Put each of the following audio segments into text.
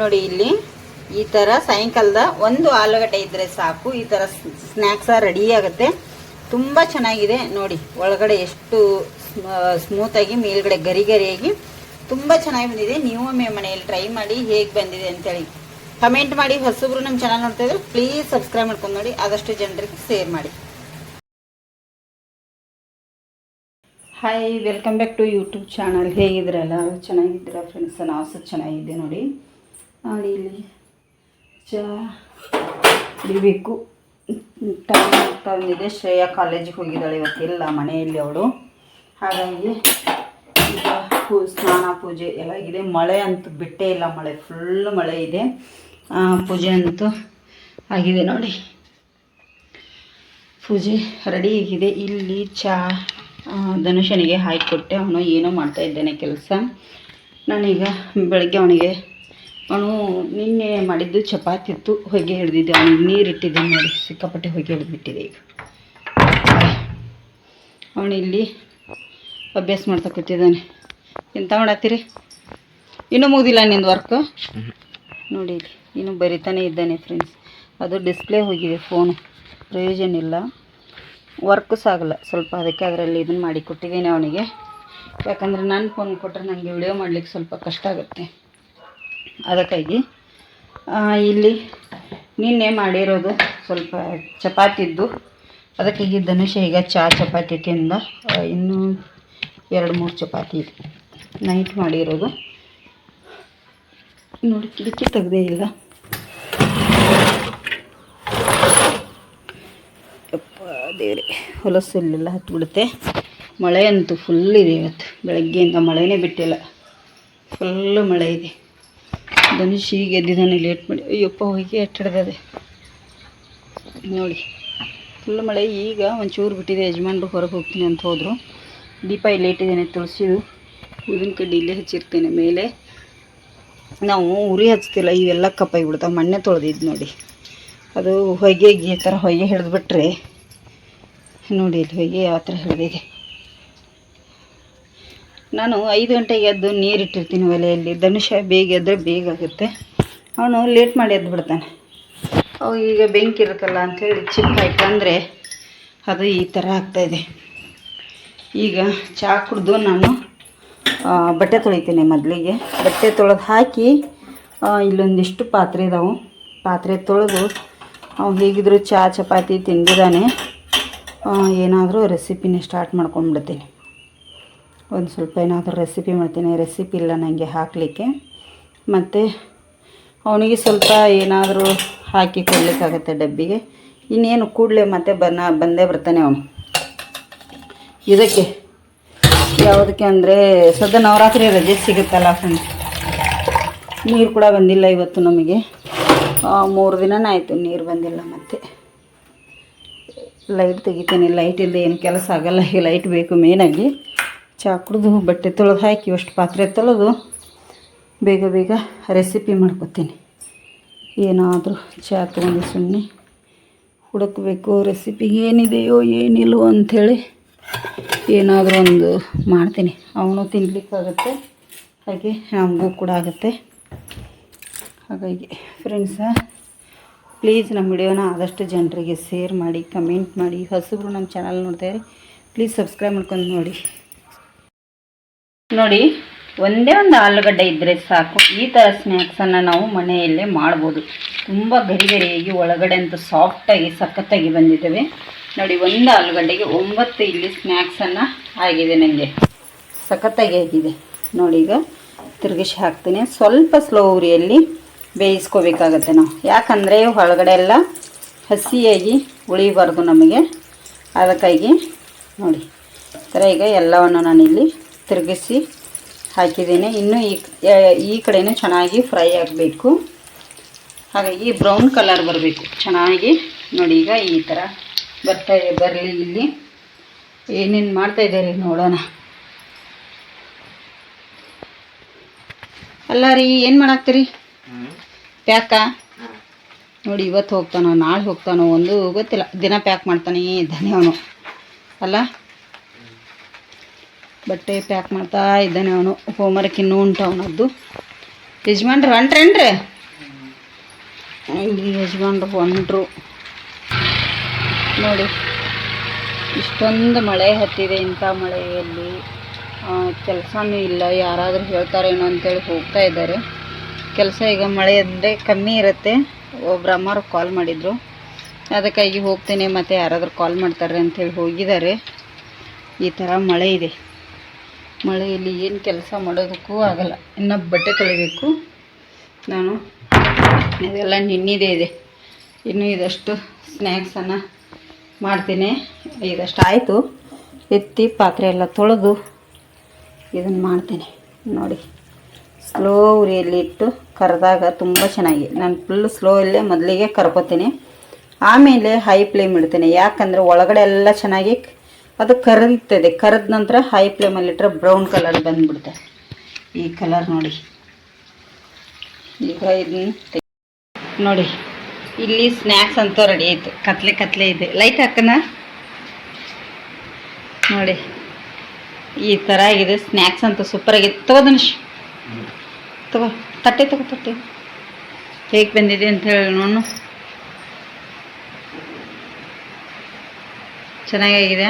ನೋಡಿ ಇಲ್ಲಿ, ಈ ಥರ ಸಾಯಂಕಾಲದ ಒಂದು ಆಲೂಗಡ್ಡೆ ಇದ್ದರೆ ಸಾಕು. ಈ ಥರ ಸ್ನ್ಯಾಕ್ಸ ರೆಡಿ ಆಗುತ್ತೆ. ತುಂಬ ಚೆನ್ನಾಗಿದೆ. ನೋಡಿ, ಒಳಗಡೆ ಎಷ್ಟು ಸ್ಮೂತಾಗಿ ಮೇಲ್ಗಡೆ ಗರಿ ಗರಿಯಾಗಿ ತುಂಬ ಚೆನ್ನಾಗಿ ಬಂದಿದೆ. ನೀವು ಒಮ್ಮೆ ಮನೆಯಲ್ಲಿ ಟ್ರೈ ಮಾಡಿ ಹೇಗೆ ಬಂದಿದೆ ಅಂತೇಳಿ ಕಮೆಂಟ್ ಮಾಡಿ. ಹೊಸಬ್ರು ನಮ್ಮ ಚಾನಲ್ ನೋಡ್ತಾ ಇದ್ರೆ ಪ್ಲೀಸ್ ಸಬ್ಸ್ಕ್ರೈಬ್ ಮಾಡ್ಕೊಂಡು ನೋಡಿ. ಆದಷ್ಟು ಜನರಿಗೆ ಶೇರ್ ಮಾಡಿ. Hi welcome back to YouTube channel ಹೇಗಿದ್ರಲ್ಲ ಚೆನ್ನಾಗಿದ್ದೀರಾ ಫ್ರೆಂಡ್ಸ್ ನಾವು ಸಹ ಚೆನ್ನಾಗಿದ್ದೆ ನೋಡಿ. ನೋಡಿ ಇಲ್ಲಿ ಚಾ ಕುಡಿಬೇಕು ಟೈಮ್ ಆಗ್ತಾ ಶ್ರೇಯಾ ಕಾಲೇಜಿಗೆ ಹೋಗಿದ್ದಾಳೆ ಇವತ್ತಿಲ್ಲ ಮನೆಯಲ್ಲಿ ಅವಳು. ಹಾಗಾಗಿ ಈಗ ಪೂ, ಸ್ನಾನ, ಪೂಜೆ ಎಲ್ಲ ಇದೆ ಮಳೆ ಅಂತೂ ಬಿಟ್ಟೇ ಇಲ್ಲ. ಮಳೆ ಫುಲ್ ಮಳೆ ಇದೆ. ಪೂಜೆ ಅಂತೂ ಆಗಿದೆ ನೋಡಿ. ಪೂಜೆ ರೆಡಿ ಆಗಿದೆ. ಇಲ್ಲಿ ಚಾ ಧನುಷನಿಗೆ ಹಾಕಿಕೊಟ್ಟೆ ಅವನು ಏನೋ ಮಾಡ್ತಾ ಇದ್ದಾನೆ ಕೆಲಸ. ನಾನೀಗ ಬೆಳಗ್ಗೆ ಅವನಿಗೆ ಅವನು ನಿನ್ನೆ ಮಾಡಿದ್ದು ಚಪಾತಿ ಇತ್ತು ಹೊಗೆ ಹಿಡ್ದಿದ್ದೆ. ಅವನಿಗೆ ನೀರು ಇಟ್ಟಿದ್ದೆ ನೋಡಿ, ಸಿಕ್ಕಾಪಟ್ಟೆ ಹೊಗೆ ಹಿಡಿದ್ಬಿಟ್ಟಿದೆ ಈಗ. ಅವನಿಲ್ಲಿ ಅಭ್ಯಾಸ ಮಾಡ್ತಾ ಕೂತಿದ್ದಾನೆ. ಎಂತ ಮಾಡತ್ತೀರಿ? ಇನ್ನೂ ಮುಗಿದಿಲ್ಲ ನಿಂದು ವರ್ಕ್ ನೋಡಿ ಇಲ್ಲಿ, ಇನ್ನೂ ಬರಿತಾನೆ ಇದ್ದಾನೆ ಫ್ರೆಂಡ್ಸ್ ಅದು ಡಿಸ್ಪ್ಲೇ ಹೋಗಿದೆ ಫೋನು ಪ್ರಯೋಜನ ಇಲ್ಲ. ವರ್ಕ್ಸ್ ಆಗಲ್ಲ. ಸ್ವಲ್ಪ ಅದಕ್ಕೆ ಅದರಲ್ಲಿ ಇದನ್ನು ಮಾಡಿ ಕೊಟ್ಟಿದ್ದೇನೆ ಅವನಿಗೆ. ಯಾಕಂದರೆ ನನ್ನ ಫೋನ್ ಕೊಟ್ಟರೆ ನನಗೆ ವಿಡಿಯೋ ಮಾಡಲಿಕ್ಕೆ ಸ್ವಲ್ಪ ಕಷ್ಟ ಆಗುತ್ತೆ. ಅದಕ್ಕಾಗಿ ಇಲ್ಲಿ ನಿನ್ನೆ ಮಾಡಿರೋದು ಸ್ವಲ್ಪ ಚಪಾತಿದ್ದು. ಅದಕ್ಕಾಗಿ ಧನುಷ ಈಗ ಚಹಾ ಚಪಾತಿ ತಿಂದ. ಇನ್ನೂ ಎರಡು ಮೂರು ಚಪಾತಿ ಇದೆ. ನೈಟ್ ಮಾಡಿರೋದು. ನೋಡಿ ಕಿಟಕಿ ತೆಗ್ದೇ ಇಲ್ಲ. ಯಪ್ಪ, ದೇವ್ರೆ, ಹೊಲಸಲ್ಲೆಲ್ಲ ಹತ್ಬಿಡುತ್ತೆ. ಮಳೆ ಅಂತೂ ಫುಲ್ ಇದೆ ಇವತ್ತು. ಬೆಳಗ್ಗೆಯಿಂದ ಮಳೆನೇ ಬಿಟ್ಟಿಲ್ಲ. ಫುಲ್ಲು ಮಳೆ ಇದೆ. ಧನುಷ್ ಈಗ ಎದ್ದಿದ್ದಾನೆ ಲೇಟ್ ಮಾಡಿ. ಅಯ್ಯಪ್ಪ ಹೋಗಿ ಎಟ್ಟಿಡ್ದದೆ. ನೋಡಿ ಫುಲ್ ಮಳೆ ಈಗ ಒಂಚೂರು ಬಿಟ್ಟಿದೆ, ಯಜಮಾನ್ರು ಹೊರಗೆ ಹೋಗ್ತೀನಿ ಅಂತ ಹೋದರು. ದೀಪ ಇಲ್ಲಿ ಇಟ್ಟಿದ್ದೇನೆ ತುಳಸಿದು ಊದಿನ ಕಡ್ಡಿ ಇಲ್ಲೇ ಹಚ್ಚಿರ್ತೇನೆ. ಮೇಲೆ ನಾವು ಉರಿ ಹಚ್ತಿಲ್ಲ, ಇವೆಲ್ಲ ಕಪ್ಪಾಗಿ ಬಿಡ್ತಾವೆ. ಮಣ್ಣೆ ತೊಳೆದಿದ್ದು ನೋಡಿ. ಅದು ಹೊಯ್ಗೆಗೆ ಈ ಥರ ಹೊಯ್ಗೆ ಹಿಡಿದ್ಬಿಟ್ರೆ, ನೋಡಿ ಇಲ್ಲಿ ಹೊಯ್ಗೆ ಯಾವ ಥರ ಹಿಡಿದಿದೆ. ನಾನು ಐದು ಗಂಟೆಗೆ ಎದ್ದು ನೀರಿಟ್ಟಿರ್ತೀನಿ ಒಲೆಯಲ್ಲಿ. ಧನುಷ ಬೇಗ ಎದ್ದರೆ ಬೇಗ ಆಗುತ್ತೆ. ಅವನು ಲೇಟ್ ಮಾಡಿ ಎದ್ದು ಬಿಡ್ತಾನೆ. ಅವು ಈಗ ಬೆಂಕಿ ಇರುತ್ತಲ್ಲ ಅಂಥೇಳಿ ಚಿಕ್ಕ ಅಂದರೆ ಅದು ಈ ಥರ ಆಗ್ತಾಯಿದೆ ಈಗ ಚಹಾ ಕುಡಿದು ನಾನು ಬಟ್ಟೆ ತೊಳಿತೀನಿ ಮೊದಲಿಗೆ. ಬಟ್ಟೆ ತೊಳೆದು ಹಾಕಿ ಇಲ್ಲೊಂದಿಷ್ಟು ಪಾತ್ರೆ ಇದಾವೆ. ಪಾತ್ರೆ ತೊಳೆದು ಅವ್ನು ಹೇಗಿದ್ರು ಚಹಾ ಚಪಾತಿ ತಿಂದಿದ್ದಾನೆ. ಏನಾದರೂ ರೆಸಿಪಿನೇ ಸ್ಟಾರ್ಟ್ ಮಾಡ್ಕೊಂಡ್ಬಿಡ್ತೀನಿ. ಒಂದು ಸ್ವಲ್ಪ ಏನಾದರೂ ರೆಸಿಪಿ ಮಾಡ್ತೀನಿ. ರೆಸಿಪಿ ಇಲ್ಲ ನನಗೆ ಹಾಕಲಿಕ್ಕೆ. ಮತ್ತು ಅವನಿಗೆ ಸ್ವಲ್ಪ ಏನಾದರೂ ಹಾಕಿ ಕೊಡಲಿಕ್ಕಾಗತ್ತೆ ಡಬ್ಬಿಗೆ. ಇನ್ನೇನು ಕೂಡಲೇ ಮತ್ತೆ ಬನ್ನ ಬಂದೇ ಬರ್ತಾನೆ ಅವನು. ಇದಕ್ಕೆ ಯಾವುದಕ್ಕೆ ಅಂದರೆ ಸದ್ಯ ನವರಾತ್ರಿ ರಜೆ ಸಿಗುತ್ತಲ್ಲ ಫ್ರೆಂಡ್ಸ್ ನೀರು ಕೂಡ ಬಂದಿಲ್ಲ ಇವತ್ತು ನಮಗೆ. ಮೂರು ದಿನನೇ ಆಯಿತು ನೀರು ಬಂದಿಲ್ಲ ಮತ್ತೆ. ಲೈಟ್ ತೆಗಿತೀನಿ. ಲೈಟ್ ಇಲ್ಲದೆ ಏನು ಕೆಲಸ ಆಗಲ್ಲ. ಈ ಲೈಟ್ ಬೇಕು ಮೇನಾಗಿ ಚಹಾ ಕುಡಿದು ಬಟ್ಟೆ ತೊಳೆದು ಹಾಕಿ, ಅಷ್ಟು ಪಾತ್ರೆ ತೊಳೆದು ಬೇಗ ಬೇಗ ರೆಸಿಪಿ ಮಾಡ್ಕೊತೀನಿ. ಏನಾದರೂ ಚಹಾ ತೊಗೊಂಡು ಸುಮ್ಮನೆ ಹುಡುಕಬೇಕು ರೆಸಿಪಿಗೆ ಏನಿದೆಯೋ ಏನಿಲ್ಲವೋ ಅಂಥೇಳಿ ಏನಾದರೂ ಒಂದು ಮಾಡ್ತೀನಿ. ಅವನು ತಿನ್ಲಿಕ್ಕಾಗುತ್ತೆ, ಹಾಗೆ ನಮಗೂ ಕೂಡ ಆಗುತ್ತೆ. ಹಾಗಾಗಿ ಫ್ರೆಂಡ್ಸ ಪ್ಲೀಸ್ ನಮ್ಮ ವಿಡಿಯೋನ ಆದಷ್ಟು ಜನರಿಗೆ ಶೇರ್ ಮಾಡಿ ಕಮೆಂಟ್ ಮಾಡಿ, ಹೊಸಬ್ರು ನಮ್ಮ ಚಾನಲ್ ನೋಡ್ತಾರೆ ಪ್ಲೀಸ್ ಸಬ್ಸ್ಕ್ರೈಬ್ ಮಾಡ್ಕೊಂಡು ನೋಡಿ. ನೋಡಿ, ಒಂದೇ ಒಂದು ಆಲೂಗಡ್ಡೆ ಇದ್ದರೆ ಸಾಕು. ಈ ಥರ ಸ್ನ್ಯಾಕ್ಸನ್ನು ನಾವು ಮನೆಯಲ್ಲೇ ಮಾಡ್ಬೋದು. ತುಂಬ ಗರಿ ಗರಿಯಾಗಿ ಒಳಗಡೆ ಅಂತೂ ಸಾಫ್ಟಾಗಿ ಸಖತ್ತಾಗಿ ಬಂದಿದ್ದಾವೆ. ನೋಡಿ, ಒಂದು ಆಲೂಗಡ್ಡೆಗೆ ಒಂಬತ್ತು ಇಲ್ಲಿ ಸ್ನ್ಯಾಕ್ಸನ್ನು ಆಗಿದೆ ನನಗೆ ಸಖತ್ತಾಗಿ ಆಗಿದೆ. ನೋಡಿ ಈಗ ತಿರುಗಿಸಿ ಹಾಕ್ತೀನಿ. ಸ್ವಲ್ಪ ಸ್ಲೋ ಉರಿಯಲ್ಲಿ ಬೇಯಿಸ್ಕೋಬೇಕಾಗತ್ತೆ ನಾವು. ಯಾಕಂದರೆ ಒಳಗಡೆ ಎಲ್ಲ ಹಸಿಯಾಗಿ ಉಳಿಬಾರ್ದು ನಮಗೆ. ಅದಕ್ಕಾಗಿ ನೋಡಿ, ಈ ಥರ ಈಗ ಎಲ್ಲವನ್ನು ನಾನಿಲ್ಲಿ ತಿರುಗಿಸಿ ಹಾಕಿದ್ದೀನಿ. ಇನ್ನೂ ಈ ಈ ಕಡೆಯೂ ಚೆನ್ನಾಗಿ ಫ್ರೈ ಆಗಬೇಕು. ಹಾಗಾಗಿ ಬ್ರೌನ್ ಕಲರ್ ಬರಬೇಕು. ಚೆನ್ನಾಗಿ. ನೋಡಿ, ಈಗ ಈ ಥರ ಬರ್ತಾ ಬರಲಿ ಇಲ್ಲಿ. ಏನೇನು ಮಾಡ್ತಾ ಇದ್ದಾರೆ ನೋಡೋಣ. ಅಲ್ಲ ರೀ ಏನು ಮಾಡಾಕ್ತೀರಿ? ಪ್ಯಾಕ? ನೋಡಿ, ಇವತ್ತು ಹೋಗ್ತಾನೋ, ನಾಳೆ ಹೋಗ್ತಾನೋ, ಒಂದು ಗೊತ್ತಿಲ್ಲ. ದಿನ ಪ್ಯಾಕ್ ಮಾಡ್ತಾನೆ ಧನ್ಯವನು ಅಲ್ಲ? ಬಟ್ಟೆ ಪ್ಯಾಕ್ ಮಾಡ್ತಾ ಇದ್ದಾನೆ ಅವನು. ಹೋಮ್ವರ್ಕ್ ಇನ್ನೂ ಉಂಟು ಅವನದ್ದು. ಯಜಮಾನ್ರು ಹೊಂಟ್ರೇನ್ರಿ? ಇಲ್ಲಿ ಯಜಮಾನ್ರು ಹೊಂಟ್ರು. ನೋಡಿ, ಇಷ್ಟೊಂದು ಮಳೆ ಹತ್ತಿದೆ ಇಂಥ ಮಳೆಯಲ್ಲಿ. ಕೆಲಸನೂ ಇಲ್ಲ. ಯಾರಾದರೂ ಹೇಳ್ತಾರೇನೋ ಅಂತೇಳಿ ಹೋಗ್ತಾ ಇದ್ದಾರೆ. ಕೆಲಸ ಈಗ ಮಳೆ ಅಂದರೆ ಕಮ್ಮಿ ಇರುತ್ತೆ. ಒಬ್ರು ಅಮ್ಮರು ಕಾಲ್ ಮಾಡಿದರು. ಅದಕ್ಕಾಗಿ ಹೋಗ್ತೇನೆ, ಮತ್ತು ಯಾರಾದರೂ ಕಾಲ್ ಮಾಡ್ತಾರೆ ಅಂಥೇಳಿ ಹೋಗಿದ್ದಾರೆ. ಈ ಥರ ಮಳೆ ಇದೆ. ಮಳೆಯಲ್ಲಿ ಏನು ಕೆಲಸ ಮಾಡೋದಕ್ಕೂ ಆಗಲ್ಲ. ಇನ್ನು ಬಟ್ಟೆ ತೊಳಿಬೇಕು. ನಾನು ಇದೆಲ್ಲ ನಿನ್ನಿದೆ ಇದೆ. ಇನ್ನು ಇದಷ್ಟು ಸ್ನ್ಯಾಕ್ಸನ್ನು ಮಾಡ್ತೀನಿ. ಇದಷ್ಟು ಆಯಿತು. ಎತ್ತಿ ಪಾತ್ರೆ ಎಲ್ಲ ತೊಳೆದು ಇದನ್ನು ಮಾಡ್ತೀನಿ. ನೋಡಿ. ಸ್ಲೋ ಉರಿಯಲ್ಲಿ ಇಟ್ಟು ಕರೆದಾಗ ತುಂಬ ಚೆನ್ನಾಗಿ. ನಾನು ಫುಲ್ ಸ್ಲೋ ಅಲ್ಲೇ ಮೊದಲಿಗೆ ಕರ್ಕೋತೀನಿ. ಆಮೇಲೆ ಹೈ ಫ್ಲೇಮ್ ಇಡ್ತೀನಿ. ಯಾಕಂದರೆ ಒಳಗಡೆ ಎಲ್ಲ ಚೆನ್ನಾಗಿ ಅದು ಕರಗ್ತದೆ. ಕರೆದ ನಂತರ ಹೈ ಫ್ಲೇಮಲ್ಲಿ ಇಟ್ಟರೆ ಬ್ರೌನ್ ಕಲರ್ ಬಂದುಬಿಡುತ್ತೆ. ಈ ಕಲರ್ ನೋಡಿ. ಈಗ ಇದನ್ನ ನೋಡಿ. ಇಲ್ಲಿ ಸ್ನ್ಯಾಕ್ಸ್ ಅಂತೂ ರೆಡಿ ಆಯಿತು. ಕತ್ಲೆ ಕತ್ಲೆ ಇದೆ. ಲೈಟ್ ಹಾಕನ? ನೋಡಿ. ಈ ಥರ ಆಗಿದೆ. ಸ್ನ್ಯಾಕ್ಸ್ ಅಂತ ಸೂಪರ್ ಆಗಿದೆ. ತಗೋ ಧನುಷ್. ತಗೋ. ತಟ್ಟೆ ತಗೋ, ತಟ್ಟೆ. ಹೇಗೆ ಬಂದಿದೆ ಅಂತ ಹೇಳಿ ನೋಡು ಚೆನ್ನಾಗಿದೆ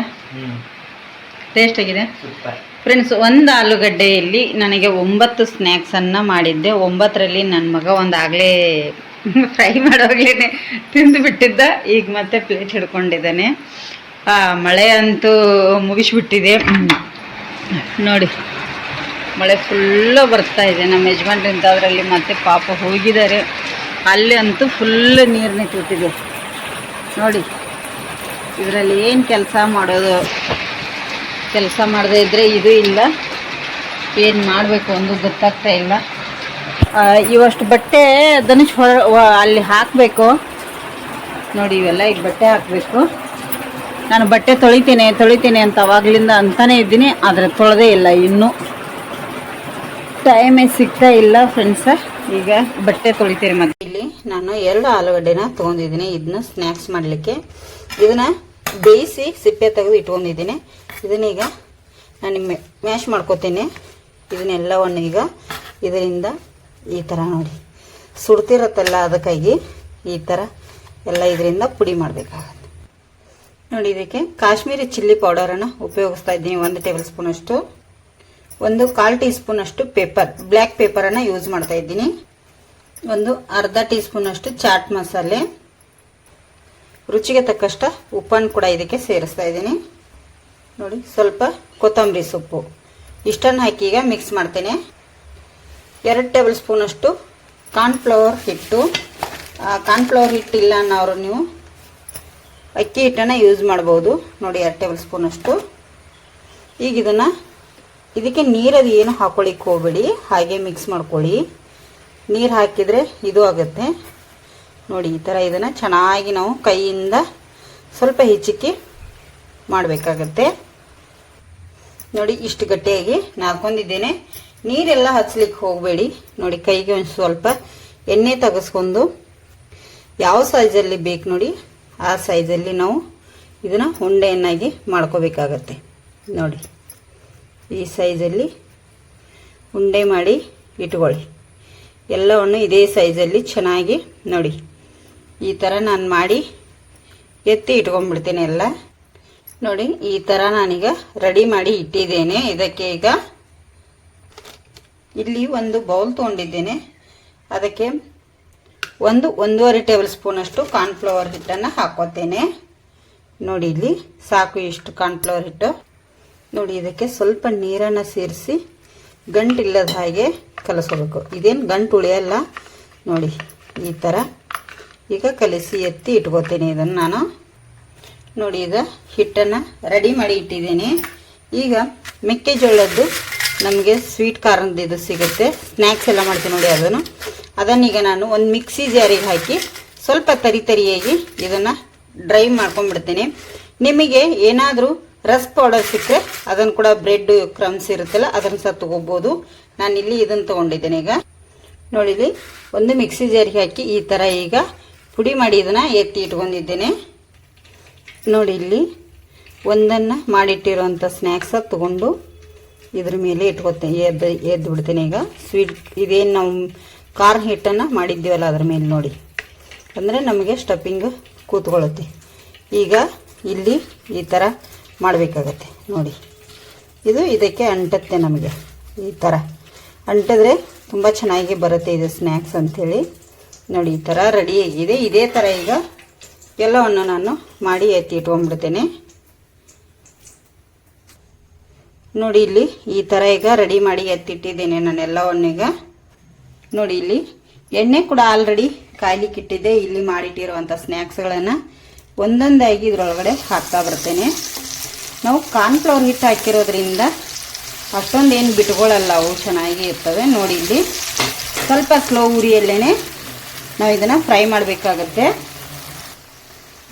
ಟೇಸ್ಟ್ ಆಗಿದೆ. ಫ್ರೆಂಡ್ಸ್ ಒಂದು ಆಲೂಗಡ್ಡೆಯಲ್ಲಿ ನನಗೆ ಒಂಬತ್ತು ಸ್ನ್ಯಾಕ್ಸನ್ನು ಮಾಡಿದ್ದೆ. ಒಂಬತ್ತರಲ್ಲಿ ನನ್ನ ಮಗ ಒಂದು ಆಗಲೇ ಫ್ರೈ ಮಾಡೋಗ್ಲೇ ತಿಂದು ಬಿಟ್ಟಿದ್ದ. ಈಗ ಮತ್ತೆ ಪ್ಲೇಟ್ ಹಿಡ್ಕೊಂಡಿದ್ದಾನೆ. ಮಳೆ ಅಂತೂ ಮುಗಿಸ್ಬಿಟ್ಟಿದೆ. ನೋಡಿ ಮಳೆ ಫುಲ್ಲು ಬರ್ತಾ ಇದೆ. ನಮ್ಮ ಯಜಮಾನ್ರು ಅದರಲ್ಲಿ ಮತ್ತೆ ಪಾಪ ಹೋಗಿದ್ದಾರೆ. ಅಲ್ಲಿ ಅಂತೂ ಫುಲ್ ನೀರು ನಿಂತುಬಿಟ್ಟಿದೆ ನೋಡಿ. ಇದರಲ್ಲಿ ಏನು ಕೆಲಸ ಮಾಡೋದು? ಕೆಲಸ ಮಾಡದೇ ಇದ್ದರೆ ಇದು ಇಲ್ಲ. ಏನು ಮಾಡಬೇಕು ಒಂದು ಗೊತ್ತಾಗ್ತಾ ಇಲ್ಲ. ಇವಷ್ಟು ಬಟ್ಟೆ ಅದನ್ನು ಹೊರ ಅಲ್ಲಿ ಹಾಕಬೇಕು. ನೋಡಿ, ಇವೆಲ್ಲ ಈಗ ಬಟ್ಟೆ ಹಾಕಬೇಕು. ನಾನು ಬಟ್ಟೆ ತೊಳಿತೇನೆ ತೊಳಿತೇನೆ ಅಂತ ಅವಾಗಲಿಂದ ಅಂತಾನೆ ಇದ್ದೀನಿ. ಆದರೆ ತೊಳೆದೇ ಇಲ್ಲ ಇನ್ನೂ. ಟೈಮೇ ಸಿಗ್ತಾ ಇಲ್ಲ ಫ್ರೆಂಡ್ಸ ಈಗ ಬಟ್ಟೆ ತೊಳಿತೀರಿ ಮತ್ತೆ. ಇಲ್ಲಿ ನಾನು ಎರಡು ಆಲೂಗಡ್ಡೆನ ತೊಗೊಂಡಿದ್ದೀನಿ. ಇದನ್ನ ಸ್ನ್ಯಾಕ್ಸ್ ಮಾಡಲಿಕ್ಕೆ. ಇದನ್ನ ಬೇಯಿಸಿ ಸಿಪ್ಪೆ ತೆಗೆದು ಇಟ್ಕೊಂಡಿದ್ದೀನಿ. ಇದನ್ನೀಗ ನಾನು ಮ್ಯಾಶ್ ಮಾಡ್ಕೋತೀನಿ. ಇದನ್ನೆಲ್ಲವನ್ನು ಈಗ ಇದರಿಂದ ಈ ಥರ ನೋಡಿ. ಸುಡ್ತಿರತ್ತಲ್ಲ ಅದಕ್ಕಾಗಿ ಈ ಥರ ಎಲ್ಲ ಇದರಿಂದ ಪುಡಿ ಮಾಡಬೇಕಾಗತ್ತೆ. ನೋಡಿ, ಇದಕ್ಕೆ ಕಾಶ್ಮೀರಿ ಚಿಲ್ಲಿ ಪೌಡರನ್ನು ಉಪಯೋಗಿಸ್ತಾ ಇದ್ದೀನಿ. ಒಂದು ಟೇಬಲ್ ಸ್ಪೂನಷ್ಟು ಒಂದು ಕಾಲು ಟೀ ಸ್ಪೂನಷ್ಟು ಪೇಪರ್ ಬ್ಲ್ಯಾಕ್ ಪೇಪರನ್ನು ಯೂಸ್ ಮಾಡ್ತಾ ಇದ್ದೀನಿ. ಒಂದು ಅರ್ಧ ಟೀ ಸ್ಪೂನಷ್ಟು ಚಾಟ್ ಮಸಾಲೆ ರುಚಿಗೆ ತಕ್ಕಷ್ಟ ಉಪ್ಪನ್ನು ಕೂಡ ಇದಕ್ಕೆ ಸೇರಿಸ್ತಾ ಇದ್ದೀನಿ. ನೋಡಿ, ಸ್ವಲ್ಪ ಕೊತ್ತಂಬರಿ ಸೊಪ್ಪು. ಇಷ್ಟನ್ನು ಹಾಕಿ ಈಗ ಮಿಕ್ಸ್ ಮಾಡ್ತೇನೆ. ಎರಡು ಟೇಬಲ್ ಸ್ಪೂನಷ್ಟು ಕಾರ್ನ್ಫ್ಲವರ್ ಹಿಟ್ಟು. ಕಾರ್ನ್ಫ್ಲವರ್ ಹಿಟ್ಟು ಇಲ್ಲ ಅನ್ನೋರು ನೀವು ಅಕ್ಕಿ ಹಿಟ್ಟನ್ನು ಯೂಸ್ ಮಾಡ್ಬೋದು. ನೋಡಿ, ಎರಡು ಟೇಬಲ್ ಸ್ಪೂನಷ್ಟು ಈಗ ಇದನ್ನು ಇದಕ್ಕೆ ನೀರದು ಏನು ಹಾಕೊಳ್ಳಿಕ್ಕೆ ಹೋಗಬೇಡಿ, ಹಾಗೆ ಮಿಕ್ಸ್ ಮಾಡ್ಕೊಳ್ಳಿ. ನೀರು ಹಾಕಿದರೆ ಇದು ಆಗುತ್ತೆ. ನೋಡಿ, ಈ ಥರ ಇದನ್ನು ಚೆನ್ನಾಗಿ ನಾವು ಕೈಯಿಂದ ಸ್ವಲ್ಪ ಹೆಚ್ಚಿಕ್ಕಿ ಮಾಡಬೇಕಾಗತ್ತೆ. ನೋಡಿ, ಇಷ್ಟು ಗಟ್ಟಿಯಾಗಿ ನಾದ್ಕೊಂಡಿದ್ದೇನೆ ನೀರೆಲ್ಲ ಹಚ್ಲಿಕ್ಕೆ ಹೋಗಬೇಡಿ. ನೋಡಿ, ಕೈಗೆ ಒಂದು ಸ್ವಲ್ಪ ಎಣ್ಣೆ ತೆಗೆಸ್ಕೊಂಡು ಯಾವ ಸೈಜಲ್ಲಿ ಬೇಕು ನೋಡಿ, ಆ ಸೈಜಲ್ಲಿ ನಾವು ಇದನ್ನು ಉಂಡೆಯನ್ನಾಗಿ ಮಾಡ್ಕೋಬೇಕಾಗತ್ತೆ. ನೋಡಿ, ಈ ಸೈಜಲ್ಲಿ ಉಂಡೆ ಮಾಡಿ ಇಟ್ಕೊಳ್ಳಿ. ಎಲ್ಲವನ್ನು ಇದೇ ಸೈಜಲ್ಲಿ ಚೆನ್ನಾಗಿ ನೋಡಿ. ಈ ಥರ ನಾನು ಮಾಡಿ ಎತ್ತಿ ಇಟ್ಕೊಂಡ್ಬಿಡ್ತೀನಿ ಎಲ್ಲ. ನೋಡಿ, ಈ ಥರ ನಾನೀಗ ರೆಡಿ ಮಾಡಿ ಇಟ್ಟಿದ್ದೇನೆ. ಇದಕ್ಕೆ ಈಗ ಇಲ್ಲಿ ಒಂದು ಬೌಲ್ ತೊಗೊಂಡಿದ್ದೇನೆ. ಅದಕ್ಕೆ ಒಂದು ಒಂದೂವರೆ ಟೇಬಲ್ ಸ್ಪೂನಷ್ಟು ಕಾರ್ನ್ಫ್ಲವರ್ ಹಿಟ್ಟನ್ನು ಹಾಕೋತೇನೆ. ನೋಡಿ, ಇಲ್ಲಿ ಸಾಕು ಇಷ್ಟು ಕಾರ್ನ್ಫ್ಲವರ್ ಹಿಟ್ಟು. ನೋಡಿ, ಇದಕ್ಕೆ ಸ್ವಲ್ಪ ನೀರನ್ನು ಸೇರಿಸಿ ಗಂಟಿಲ್ಲದ ಹಾಗೆ ಕಲಸ್ಕೋಬೇಕು. ಇದೇನು ಗಂಟು ಉಳಿಯಲ್ಲ. ನೋಡಿ, ಈ ಥರ ಈಗ ಕಲಸಿ ಎತ್ತಿ ಇಟ್ಕೋತೀನಿ ಇದನ್ನು ನಾನು. ನೋಡಿ ಈಗ ಹಿಟ್ಟನ್ನು ರೆಡಿ ಮಾಡಿ ಇಟ್ಟಿದ್ದೀನಿ. ಈಗ ಮೆಕ್ಕೆಜೋಳದ್ದು ನಮಗೆ ಸ್ವೀಟ್ ಕಾರ್ನದ್ದು ಇದು ಸಿಗುತ್ತೆ. ಸ್ನ್ಯಾಕ್ಸ್ ಎಲ್ಲ ಮಾಡ್ತೀನಿ ನೋಡಿ ಅದನ್ನು. ಅದನ್ನೀಗ ನಾನು ಒಂದು ಮಿಕ್ಸಿ ಜಾರಿಗೆ ಹಾಕಿ ಸ್ವಲ್ಪ ತರಿ ತರಿಯಾಗಿ ಇದನ್ನು ಡ್ರೈ ಮಾಡ್ಕೊಂಡ್ಬಿಡ್ತೀನಿ. ನಿಮಗೆ ಏನಾದರೂ ರಸ್ ಪೌಡರ್ ಸಿಕ್ಕರೆ ಅದನ್ನು ಕೂಡ ಬ್ರೆಡ್ ಕ್ರಮ್ಸ್ ಇರುತ್ತಲ್ಲ ಅದನ್ನು ಸಹ ತೊಗೋಬೋದು. ನಾನಿಲ್ಲಿ ಇದನ್ನು ತೊಗೊಂಡಿದ್ದೇನೆ ಈಗ. ನೋಡಿ ಇಲ್ಲಿ ಒಂದು ಮಿಕ್ಸಿ ಜಾರಿಗೆ ಹಾಕಿ ಈ ಥರ ಈಗ ಪುಡಿ ಮಾಡಿ ಇದನ್ನು ಎತ್ತಿ ಇಟ್ಕೊಂಡಿದ್ದೇನೆ. ನೋಡಿ ಇಲ್ಲಿ ಒಂದನ್ನು ಮಾಡಿಟ್ಟಿರೋಂಥ ಸ್ನ್ಯಾಕ್ಸ ತಗೊಂಡು ಇದ್ರ ಮೇಲೆ ಇಟ್ಕೊತೇನೆ, ಎದ್ದು ಎದ್ದು ಬಿಡ್ತೀನಿ ಈಗ. ಸ್ವೀಟ್ ಇದೇನು ನಾವು ಖಾರ ಹಿಟ್ಟನ್ನು ಮಾಡಿದ್ದೀವಲ್ಲ ಅದ್ರ ಮೇಲೆ ನೋಡಿ. ಅಂದರೆ ನಮಗೆ ಸ್ಟಫಿಂಗ್ ಕೂತ್ಕೊಳ್ಳುತ್ತೆ. ಈಗ ಇಲ್ಲಿ ಈ ಥರ ಮಾಡಬೇಕಾಗತ್ತೆ, ನೋಡಿ. ಇದು ಇದಕ್ಕೆ ಅಂಟತ್ತೆ ನಮಗೆ, ಈ ಥರ ಅಂಟಿದ್ರೆ ತುಂಬ ಚೆನ್ನಾಗಿ ಬರುತ್ತೆ ಇದು ಸ್ನ್ಯಾಕ್ಸ್ ಅಂಥೇಳಿ ನೋಡಿ, ಈ ಥರ ರೆಡಿಯಾಗಿದೆ ಇದೇ ಥರ ಈಗ ಎಲ್ಲವನ್ನು ನಾನು ಮಾಡಿ ಎತ್ತಿ ಇಟ್ಕೊಂಡ್ಬಿಡ್ತೇನೆ. ನೋಡಿ, ಇಲ್ಲಿ ಈ ಥರ ಈಗ ರೆಡಿ ಮಾಡಿ ಎತ್ತಿಟ್ಟಿದ್ದೇನೆ ನಾನು ಎಲ್ಲವನ್ನು ಈಗ. ನೋಡಿ, ಇಲ್ಲಿ ಎಣ್ಣೆ ಕೂಡ ಆಲ್ರೆಡಿ ಕಾಯ್ಲಿಕ್ಕೆ ಇಟ್ಟಿದ್ದೆ. ಇಲ್ಲಿ ಮಾಡಿಟ್ಟಿರುವಂಥ ಸ್ನ್ಯಾಕ್ಸ್ಗಳನ್ನು ಒಂದೊಂದಾಗಿ ಇದರೊಳಗಡೆ ಹಾಕ್ತಾ ಬರ್ತೇನೆ. ನಾವು ಕಾರ್ನ್ಫ್ಲವರ್ ಹಿಟ್ಟು ಹಾಕಿರೋದ್ರಿಂದ ಅಷ್ಟೊಂದು ಏನು ಬಿಟ್ಕೊಳ್ಳಲ್ಲ ಅವು ಚೆನ್ನಾಗಿ ಇರ್ತವೆ. ನೋಡಿ, ಇಲ್ಲಿ ಸ್ವಲ್ಪ ಸ್ಲೋ ಉರಿಯಲ್ಲೇ ನಾವು ಇದನ್ನು ಫ್ರೈ ಮಾಡಬೇಕಾಗತ್ತೆ.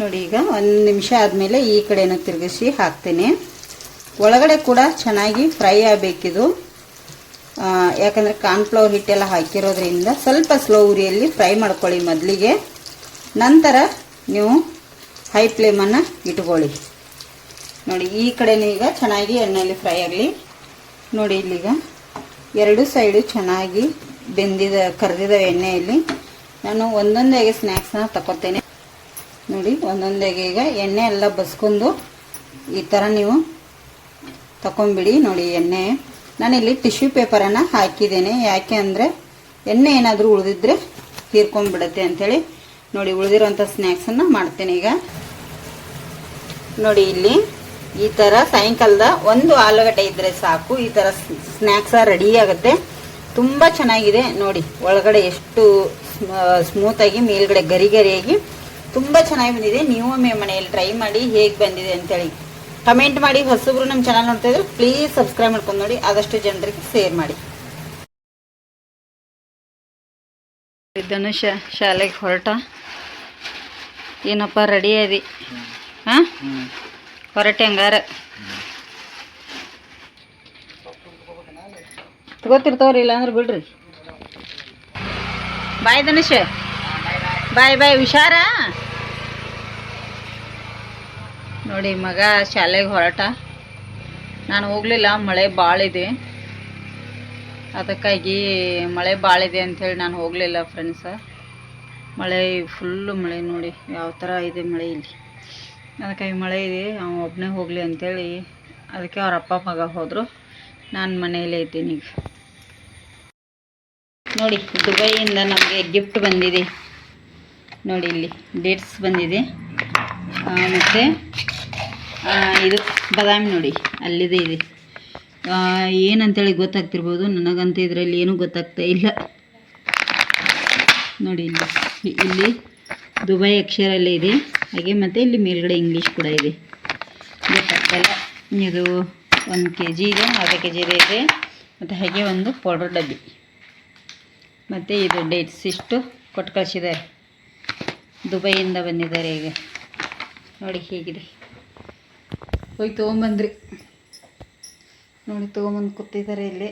ನೋಡಿ ಈಗ ಒಂದು ನಿಮಿಷ ಆದಮೇಲೆ ಈ ಕಡೆನೂ ತಿರುಗಿಸಿ ಹಾಕ್ತೀನಿ. ಒಳಗಡೆ ಕೂಡ ಚೆನ್ನಾಗಿ ಫ್ರೈ ಆಗಬೇಕಿದು. ಯಾಕಂದರೆ ಕಾರ್ನ್ಫ್ಲವರ್ ಹಿಟ್ಟೆಲ್ಲ ಹಾಕಿರೋದ್ರಿಂದ ಸ್ವಲ್ಪ ಸ್ಲೋ ಉರಿಯಲ್ಲಿ ಫ್ರೈ ಮಾಡ್ಕೊಳ್ಳಿ ಮೊದಲಿಗೆ. ನಂತರ ನೀವು ಹೈ ಫ್ಲೇಮನ್ನು ಇಟ್ಕೊಳ್ಳಿ. ನೋಡಿ, ಈ ಕಡೆನೂ ಈಗ ಚೆನ್ನಾಗಿ ಎಣ್ಣೆಯಲ್ಲಿ ಫ್ರೈ ಆಗಲಿ. ನೋಡಿ ಇಲ್ಲಿಗ ಎರಡು ಸೈಡು ಚೆನ್ನಾಗಿ ಬೆಂದಿದ, ಕರೆದಿದ ಎಣ್ಣೆಯಲ್ಲಿ ನಾನು ಒಂದೊಂದಾಗಿ ಸ್ನ್ಯಾಕ್ಸ್ನ ತಗೋತೇನೆ ನೋಡಿ, ಒಂದೊಂದೇಗೆ ಈಗ ಎಣ್ಣೆ ಎಲ್ಲ ಬಸ್ಕೊಂಡು ಈ ಥರ ನೀವು ತಗೊಂಬಿಡಿ ನೋಡಿ, ಎಣ್ಣೆ. ನಾನಿಲ್ಲಿ ಟಿಶ್ಯೂ ಪೇಪರನ್ನು ಹಾಕಿದ್ದೇನೆ. ಯಾಕೆ ಅಂದರೆ ಎಣ್ಣೆ ಏನಾದರೂ ಉಳಿದಿದ್ರೆ ಹೀರ್ಕೊಂಡ್ಬಿಡುತ್ತೆ ಅಂಥೇಳಿ ನೋಡಿ, ಉಳಿದಿರೋಂಥ ಸ್ನ್ಯಾಕ್ಸನ್ನು ಮಾಡ್ತೇನೆ ಈಗ. ನೋಡಿ, ಇಲ್ಲಿ ಈ ಥರ ಸಾಯಂಕಾಲದ ಒಂದು ಆಲೂಗಡ್ಡೆ ಇದ್ದರೆ ಸಾಕು. ಈ ಥರ ಸ್ನ್ಯಾಕ್ಸ ರೆಡಿ ಆಗುತ್ತೆ. ತುಂಬ ಚೆನ್ನಾಗಿದೆ. ನೋಡಿ, ಒಳಗಡೆ ಎಷ್ಟು ಸ್ಮೂತಾಗಿ ಮೇಲ್ಗಡೆ ಗರಿ ಗರಿಯಾಗಿ ತುಂಬ ಚೆನ್ನಾಗಿ ಬಂದಿದೆ. ನೀವು ಒಮ್ಮೆ ಮನೆಯಲ್ಲಿ ಟ್ರೈ ಮಾಡಿ ಹೇಗೆ ಬಂದಿದೆ ಅಂತೇಳಿ ಕಮೆಂಟ್ ಮಾಡಿ. ಹೊಸಬ್ರು ನಮ್ಮ ಚಾನಲ್ ನೋಡ್ತಾ ಇದ್ರು ಪ್ಲೀಸ್ ಸಬ್ಸ್ಕ್ರೈಬ್ ಮಾಡ್ಕೊಂಡು ನೋಡಿ. ಆದಷ್ಟು ಜನರಿಗೆ ಶೇರ್ ಮಾಡಿ. ಧನುಷ ಶಾಲೆಗೆ ಹೊರಟ. ಏನಪ್ಪ ರೆಡಿ ಅದಿ ಹಾಂ? ಹೊರಟೆ ಹಂಗಾರ. ತಗೋತಿರ್ತಾವ್ರಿ ಇಲ್ಲಾಂದ್ರೆ ಬಿಡ್ರಿ. ಬಾಯ್ ಧನುಷ್. ಬಾಯ್ ಬಾಯ್, ಹುಷಾರ? ನೋಡಿ ಮಗ ಶಾಲೆಗೆ ಹೊರಟ. ನಾನು ಹೋಗಲಿಲ್ಲ, ಮಳೆ ಭಾಳ ಇದೆ. ಅದಕ್ಕಾಗಿ ಮಳೆ ಭಾಳ ಇದೆ ಅಂಥೇಳಿ ನಾನು ಹೋಗಲಿಲ್ಲ ಫ್ರೆಂಡ್ಸ ಮಳೆ ಫುಲ್ಲು ಮಳೆ ನೋಡಿ, ಯಾವ ಥರ ಇದೆ ಮಳೆ ಇಲ್ಲಿ. ಅದಕ್ಕಾಗಿ ಮಳೆ ಇದೆ, ಅವ್ನು ಒಬ್ಬನೇ ಹೋಗಲಿ ಅಂಥೇಳಿ, ಅದಕ್ಕೆ ಅವ್ರ ಅಪ್ಪ, ಮಗ ಹೋದರು. ನಾನು ಮನೆಯಲ್ಲೇ ಇದ್ದೀನಿ ಈಗ. ನೋಡಿ, ದುಬೈಯಿಂದ ನಮಗೆ ಗಿಫ್ಟ್ ಬಂದಿದೆ. ನೋಡಿ ಇಲ್ಲಿ ಡೇಟ್ಸ್ ಬಂದಿದೆ. ಮತ್ತು ಇದು ಬಾದಾಮಿ ನೋಡಿ, ಅಲ್ಲಿದೆ ಇದೆ. ಏನಂತೇಳಿ ಗೊತ್ತಾಗ್ತಿರ್ಬೋದು, ನನಗಂತ ಇದರಲ್ಲಿ ಏನೂ ಗೊತ್ತಾಗ್ತಾ ಇಲ್ಲ. ನೋಡಿ ಇಲ್ಲಿ ಇಲ್ಲಿ ದುಬೈ ಅಕ್ಷರಲ್ಲೇ ಇದೆ. ಹಾಗೆ ಮತ್ತು ಇಲ್ಲಿ ಮೇಲ್ಗಡೆ ಇಂಗ್ಲೀಷ್ ಕೂಡ ಇದೆ. ಗೊತ್ತಾಗ್ತಲ್ಲ ಇದು ಒಂದು ಕೆ ಜಿ ಇದೆ, ಅರ್ಧ ಕೆ ಜಿ ಇದೆ. ಮತ್ತು ಹಾಗೆ ಒಂದು ಪೌಡರ್ ಡಬ್ಬಿ. ಮತ್ತು ಇದು ಡೇಟ್ಸ್ ಇಷ್ಟು ಕೊಟ್ಟು ಕಳಿಸಿದ್ದಾರೆ ದುಬೈಯಿಂದ ಬಂದಿದ್ದಾರೆ ಈಗ. ನೋಡಿ ಹೇಗಿದೆ. ಹೋಗಿ ತೊಗೊಂಬಂದ್ರಿ. ನೋಡಿ, ತೊಗೊಂಬಂದು ಕೂತಿದ್ದಾರೆ ಇಲ್ಲಿ.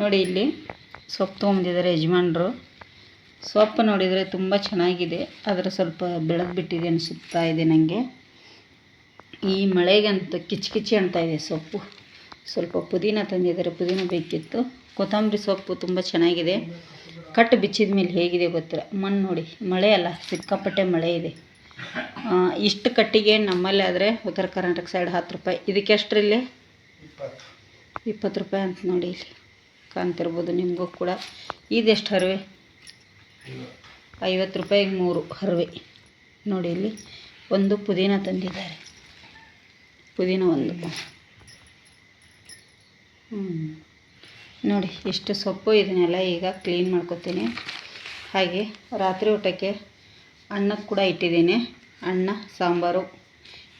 ನೋಡಿ ಇಲ್ಲಿ ಸೊಪ್ಪು ತೊಗೊಂಬಂದಿದ್ದಾರೆ ಯಜಮಾನ್ರು. ಸೊಪ್ಪು ನೋಡಿದರೆ ತುಂಬ ಚೆನ್ನಾಗಿದೆ. ಆದರೆ ಸ್ವಲ್ಪ ಬೆಳೆದು ಬಿಟ್ಟಿದೆ ಅನಿಸುತ್ತಾ ಇದೆ ನನಗೆ ಈ ಮಳೆಗಂತ ಕಿಚ್ ಕಿಚಿ ಅಂತ ಇದೆ ಸೊಪ್ಪು. ಸ್ವಲ್ಪ ಪುದೀನ ತಂದಿದ್ದಾರೆ. ಪುದೀನ ಬೇಕಿತ್ತು. ಕೊತ್ತಂಬರಿ ಸೊಪ್ಪು ತುಂಬ ಚೆನ್ನಾಗಿದೆ. ಕಟ್ ಬಿಚ್ಚಿದ ಮೇಲೆ ಹೇಗಿದೆ ಗೊತ್ತಿಲ್ಲ ಮಣ್ಣು ನೋಡಿ. ಮಳೆ ಅಲ್ಲ, ಸಿಕ್ಕಾಪಟ್ಟೆ ಮಳೆ ಇದೆ. ಇಷ್ಟು ಕಟ್ಟಿಗೆ ನಮ್ಮಲ್ಲಿ ಆದರೆ ಉತ್ತರ ಕರ್ನಾಟಕ ಸೈಡ್ ಹತ್ತು ರೂಪಾಯಿ. ಇದಕ್ಕೆ ಎಷ್ಟರಲ್ಲಿ? ಇಪ್ಪತ್ತು ರೂಪಾಯಿ ಅಂತ ನೋಡಿ ಇಲ್ಲಿ ಕಾಣ್ತಿರ್ಬೋದು ನಿಮಗೂ ಕೂಡ. ಇದೆಷ್ಟು ಹರಿವೆ? ಐವತ್ತು ರೂಪಾಯಿಗೆ ಮೂರು ಹರಿವೆ. ನೋಡಿ ಇಲ್ಲಿ ಒಂದು ಪುದೀನ ತಂದಿದ್ದಾರೆ. ಪುದೀನ ಒಂದು. ನೋಡಿ ಎಷ್ಟು ಸೊಪ್ಪು ಇದನ್ನೆಲ್ಲ ಈಗ ಕ್ಲೀನ್ ಮಾಡ್ಕೊತೀನಿ. ಹಾಗೆ ರಾತ್ರಿ ಊಟಕ್ಕೆ ಅನ್ನಕ್ಕೆ ಕೂಡ ಇಟ್ಟಿದ್ದೀನಿ. ಅನ್ನ, ಸಾಂಬಾರು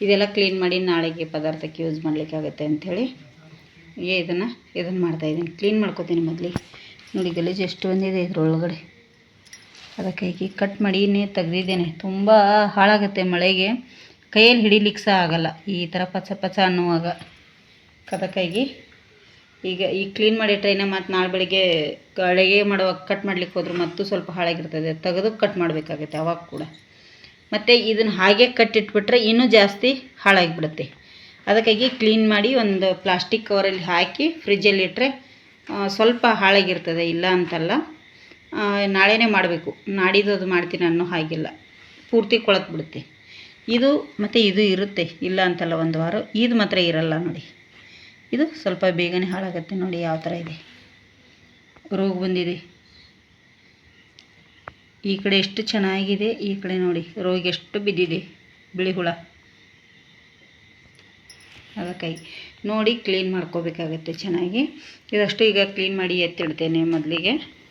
ಇದೆಲ್ಲ ಕ್ಲೀನ್ ಮಾಡಿ ನಾಳೆಗೆ ಪದಾರ್ಥಕ್ಕೆ ಯೂಸ್ ಮಾಡಲಿಕ್ಕಾಗತ್ತೆ ಅಂಥೇಳಿ ಈಗ ಇದನ್ನು ಇದನ್ನು ಮಾಡ್ತಾಯಿದ್ದೀನಿ ಕ್ಲೀನ್ ಮಾಡ್ಕೊತೀನಿ ಮೊದಲಿಗೆ ನೋಡಿ, ಗಲೀಜು ಎಷ್ಟು ಬಂದಿದೆ ಇದರೊಳಗಡೆ. ಅದಕ್ಕಾಗಿ ಕಟ್ ಮಾಡಿನೇ ತೆಗ್ದಿದ್ದೇನೆ. ತುಂಬ ಹಾಳಾಗುತ್ತೆ ಮಳೆಗೆ. ಕೈಯಲ್ಲಿ ಹಿಡಿಲಿಕ್ಕೆ ಸಹ ಆಗಲ್ಲ. ಈ ಥರ ಪಚ ಪಚ ಅನ್ನುವಾಗ. ಅದಕ್ಕಾಗಿ ಈಗ ಈ ಕ್ಲೀನ್ ಮಾಡಿ ಟ್ರೈನ ಮತ್ತು ನಾಳೆ ಬೆಳಿಗ್ಗೆ ಅಡುಗೆ ಮಾಡುವಾಗ ಕಟ್ ಮಾಡ್ಲಿಕ್ಕೆ ಹೋದ್ರೆ ಮತ್ತು ಸ್ವಲ್ಪ ಹಾಳಾಗಿರ್ತದೆ. ತೆಗೆದು ಕಟ್ ಮಾಡಬೇಕಾಗುತ್ತೆ ಅವಾಗ ಕೂಡ. ಮತ್ತು ಇದನ್ನು ಹಾಗೆ ಕಟ್ಟಿಟ್ಬಿಟ್ರೆ ಇನ್ನೂ ಜಾಸ್ತಿ ಹಾಳಾಗಿಬಿಡುತ್ತೆ. ಅದಕ್ಕಾಗಿ ಕ್ಲೀನ್ ಮಾಡಿ ಒಂದು ಪ್ಲಾಸ್ಟಿಕ್ ಕವರಲ್ಲಿ ಹಾಕಿ ಫ್ರಿಜ್ಜಲ್ಲಿ ಇಟ್ಟರೆ ಸ್ವಲ್ಪ ಹಾಳಾಗಿರ್ತದೆ, ಇಲ್ಲ ಅಂತಲ್ಲ. ನಾಳೆನೇ ಮಾಡಬೇಕು. ನಾಡಿದ್ದು ಅದು ಮಾಡ್ತೀನಿ ಅನ್ನೋ ಹಾಗಿಲ್ಲ. ಪೂರ್ತಿ ಕೊಳತ್ಬಿಡುತ್ತೆ ಇದು ಮತ್ತು ಇದು ಇರುತ್ತೆ, ಇಲ್ಲ ಅಂತಲ್ಲ ಒಂದು ವಾರ. ಇದು ಮಾತ್ರ ಇರಲ್ಲ ನೋಡಿ. ಇದು ಸ್ವಲ್ಪ ಬೇಗನೆ ಹಾಳಾಗುತ್ತೆ ನೋಡಿ ಯಾವ ಥರ ಇದೆ. ರೋಗ ಬಂದಿದೆ. ಈ ಕಡೆ ಎಷ್ಟು ಚೆನ್ನಾಗಿದೆ, ಈ ಕಡೆ ನೋಡಿ ರೋಗ ಎಷ್ಟು ಬಿದ್ದಿದೆ, ಬಿಳಿ ಹುಳ. ಅದಕ್ಕಾಗಿ ನೋಡಿ ಕ್ಲೀನ್ ಮಾಡ್ಕೋಬೇಕಾಗತ್ತೆ ಚೆನ್ನಾಗಿ. ಇದಷ್ಟು ಈಗ ಕ್ಲೀನ್ ಮಾಡಿ ಎತ್ತಿಡ್ತೇನೆ ಮೊದಲಿಗೆ.